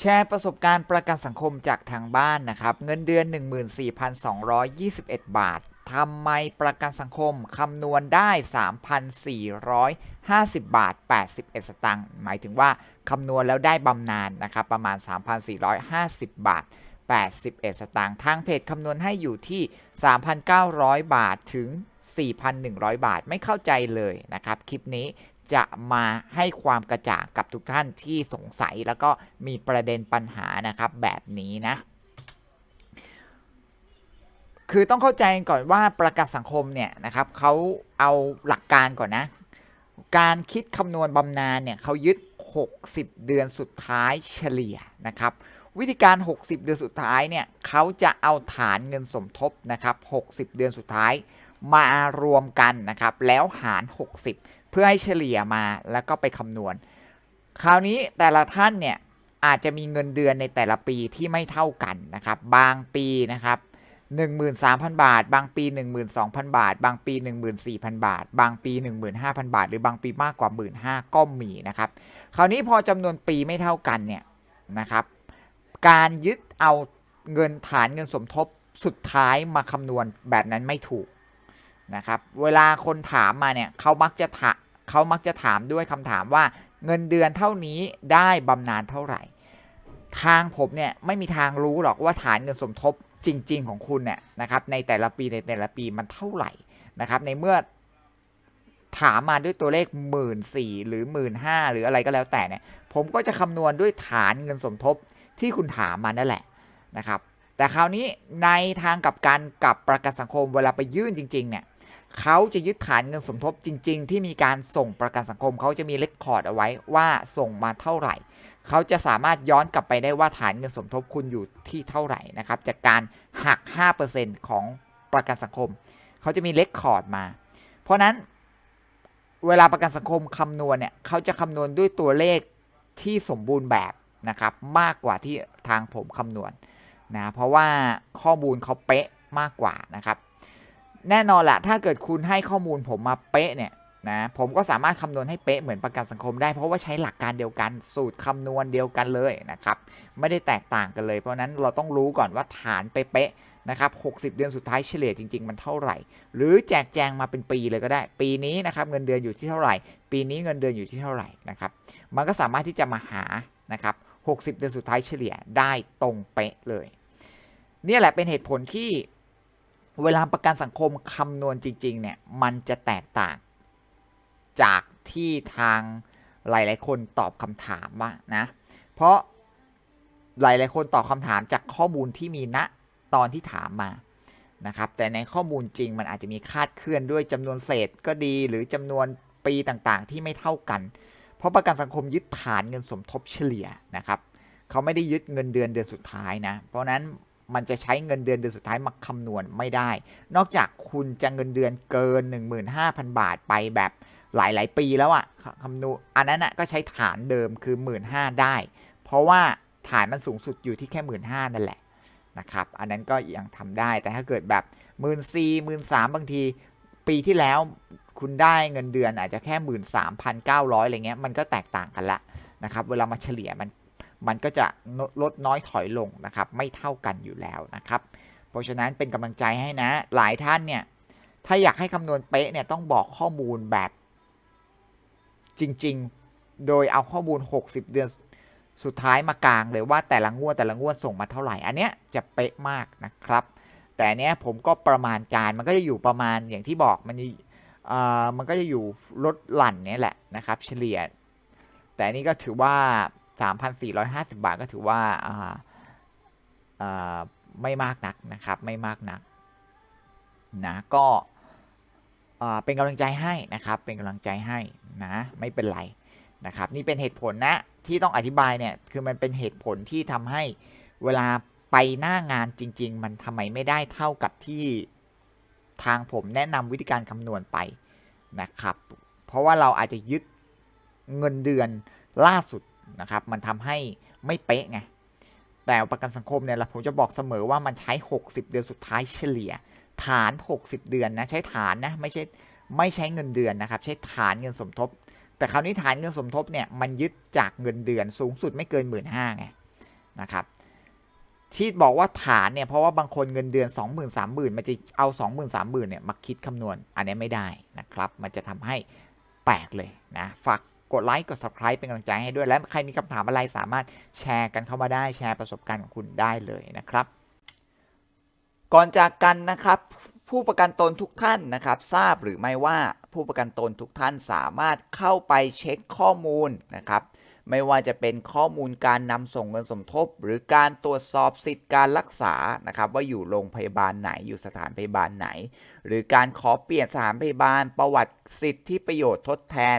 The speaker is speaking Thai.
แชร์ประสบการณ์ประกันสังคมจากทางบ้านนะครับ เงินเดือน 14,221 บาททำไมประกันสังคมคำนวณได้ 3,450 บาท 81 สตางค์หมายถึงว่าคำนวณแล้วได้บำนาญนะครับ ประมาณ 3,450 บาท 81 สตางค์ทางเพจคำนวณให้อยู่ที่ 3,900 บาทถึง 4,100 บาทไม่เข้าใจเลยนะครับ คลิปนี้ จะมาให้ความกระจ่างกับทุกท่านที่สงสัยแล้วก็มีประเด็นปัญหานะครับแบบนี้นะ คือต้องเข้าใจก่อนว่าประกันสังคมเนี่ยนะครับเขาเอาหลักการก่อนนะ การคิดคำนวณบำนาญเนี่ยเขายึด 60 เดือนสุดท้ายเฉลี่ยนะครับ วิธีการ 60 เดือนสุดท้ายเนี่ยเขาจะเอาฐานเงินสมทบนะครับ 60 เดือนสุดท้ายมารวมกันนะครับ แล้วหาร 60 พื่อให้เฉลี่ยมาแล้วก็ไปคำนวณ คราวนี้แต่ละท่านเนี่ยอาจจะมีเงินเดือนในแต่ละปีที่ไม่เท่ากันนะครับ บางปีนะครับ 13,000 บาท บางปี 12,000 บาท บางปี 14,000 บาท บางปี 15,000 บาท หรือบางปีมากกว่า 15,000ก็มีนะครับ คราวนี้พอจำนวนปีไม่เท่ากันเนี่ยนะครับ การยึดเอาเงินฐานเงินสมทบสุดท้ายมาคำนวณแบบนั้นไม่ถูกนะครับ เวลาคนถามมาเนี่ยเขามักจะถา เขามักจะถามด้วยคำถามว่าเงินเดือนเท่านี้ได้บำนาญเท่าไหร่ ทางผมเนี่ยไม่มีทางรู้หรอกว่าฐานเงินสมทบจริง ๆ ของคุณเนี่ยนะครับในแต่ละปีในแต่ละปีมันเท่าไหร่นะครับ ในเมื่อถามมาด้วยตัวเลขหมื่นสี่หรือหมื่นห้าหรืออะไรก็แล้วแต่เนี่ย ผมก็จะคำนวณด้วยฐานเงินสมทบที่คุณถามมานั่นแหละนะครับ แต่คราวนี้ในทางกับกันกับประกันสังคมเวลาไปยื่นจริง ๆ เนี่ย เขาจะยึดฐานเงินสมทบจริง ๆ ที่มีการส่งประกันสังคมเขาจะมีเลคคอร์ดเอาไว้ว่าส่งมาเท่าไหร่ เขาจะสามารถย้อนกลับไปได้ว่าฐานเงินสมทบคุณอยู่ที่เท่าไหร่นะครับจากการหัก 5%ของประกันสังคม เขาจะมีเลคคอร์ดมา เพราะนั้นเวลาประกันสังคมคำนวณเนี่ยเขาจะคำนวณด้วยตัวเลขที่สมบูรณ์แบบนะครับมากกว่าที่ทางผมคำนวณนะเพราะว่าข้อมูลเขาเป๊ะมากกว่านะครับ แน่นอนแหละถ้าเกิดคุณให้ข้อมูลผมมาเป๊ะเนี่ยนะผมก็สามารถคำนวณให้เป๊ะเหมือนประกันสังคมได้ เพราะว่าใช้หลักการเดียวกันสูตรคำนวณเดียวกันเลยนะครับไม่ได้แตกต่างกันเลย เพราะนั้นเราต้องรู้ก่อนว่าฐานเป๊ะนะครับ 60 เดือนสุดท้ายเฉลี่ยจริง ๆ มันเท่าไหร่ หรือแจกแจงมาเป็นปีเลยก็ได้ ปีนี้นะครับเงินเดือนอยู่ที่เท่าไหร่ ปีนี้เงินเดือนอยู่ที่เท่าไหร่นะครับ มันก็สามารถที่จะมาหานะครับ 60 เดือนสุดท้ายเฉลี่ยได้ตรงเป๊ะเลยเนี่ยแหละเป็นเหตุผลที่ เวลาประกันสังคมคำนวณจริง ๆ เนี่ย มันจะแตกต่าง จากที่ทางหลาย ๆ คนตอบคำถามว่านะ เพราะหลาย ๆ คนตอบคำถามจากข้อมูลที่มีณตอนที่ถามมานะครับ แต่ในข้อมูลจริงมันอาจจะมีคาดเคลื่อนด้วยจำนวนเศษก็ดีหรือจำนวนปีต่างๆ ที่ไม่เท่ากัน เพราะประกันสังคมยึดฐานเงินสมทบเฉลี่ยนะครับ เขาไม่ได้ยึดเงินเดือนเดือนสุดท้ายนะ เพราะนั้น มันจะใช้เงินเดือนเดือนสุดท้ายมาคำนวณไม่ได้ นอกจากคุณจะเงินเดือนเกิน 15,000 บาทไปแบบหลาย ๆ ปีแล้วอะ่ะคำนวณอันนั้นอะก็ใช้ฐานเดิมคือ 15,000ได้ เพราะว่าฐานมันสูงสุดอยู่ที่แค่ 15,000นั่นแหละนะครับอันนั้นก็ยังทำได้แต่ถ้าเกิดแบบ 1 4 0 0 0 1 3 0 0บางทีปีที่แล้วคุณได้เงินเดือนอาจจะแค่ 13,900อะไรเงี้ยมันก็แตกต่างกันละนะครับเวลามาเฉลี่ยมัน มันก็จะลดน้อยถอยลงนะครับ ไม่เท่ากันอยู่แล้วนะครับ เพราะฉะนั้นเป็นกำลังใจให้นะ หลายท่านเนี่ย ถ้าอยากให้คำนวณเป๊ะเนี่ยต้องบอกข้อมูลแบบ จริง ๆ โดยเอาข้อมูล 60 เดือนสุดท้ายมากลางเลยว่าแต่ละงวดแต่ละงวดส่งมาเท่าไหร่ อันเนี้ยจะเป๊ะมากนะครับ แต่เนี้ยผมก็ประมาณการมันก็จะอยู่ประมาณอย่างที่บอกมันมันก็จะอยู่ลดหลั่นเนี้ยแหละนะครับ เฉลี่ย แต่อันนี้ก็ถือว่า 3,450 บาทก็ถือว่าอ่าอ่าไม่มากนักนะครับ ไม่มากนักนะก็เป็นกำลังใจให้นะครับ เป็นกำลังใจให้นะไม่เป็นไรนะครับ นี่เป็นเหตุผลนะที่ต้องอธิบายเนี่ยคือมันเป็นเหตุผลที่ทำให้เวลาไปหน้างานจริง ๆ มันทำไมไม่ได้เท่ากับที่ทางผมแนะนำวิธีการคำนวณไปนะครับ เพราะว่าเราอาจจะยึดเงินเดือนล่าสุด นะครับ มันทำให้ไม่เป๊ะไง แต่ประกันสังคมเนี่ยผมจะบอกเสมอว่ามันใช้ 60 เดือนสุดท้ายเฉลี่ย ฐาน 60 เดือนนะ ใช้ฐานนะ ไม่ใช่ไม่ใช้เงินเดือนนะครับ ใช้ฐานเงินสมทบ แต่คราวนี้ฐานเงินสมทบเนี่ยมันยึดจากเงินเดือนสูงสุดไม่เกิน1 5ื่นห้าไงนะครับที่บอกว่าฐานเนี่ยเพราะว่าบางคนเงินเดือน 20,000 30,000มันจะเอา 20,000 30,000เนี่ยมาคิดคำนวณอันนี้ไม่ได้นะครับ มันจะทำให้แปลกเลยนะฝาก กดไลค์กด subscribe เป็นกำลังใจให้ด้วย และใครมีคำถามอะไรสามารถแชร์กันเข้ามาได้แชร์ประสบการณ์ของคุณได้เลยนะครับ ก่อนจากกันนะครับ ผู้ประกันตนทุกท่านนะครับ ทราบหรือไม่ว่าผู้ประกันตนทุกท่านสามารถเข้าไปเช็คข้อมูลนะครับไม่ว่าจะเป็นข้อมูลการนำส่งเงินสมทบ หรือการตรวจสอบสิทธิการรักษานะครับว่าอยู่โรงพยาบาลไหนอยู่สถานพยาบาลไหน หรือการขอเปลี่ยนสถานพยาบาลประวัติสิทธิประโยชน์ทดแทน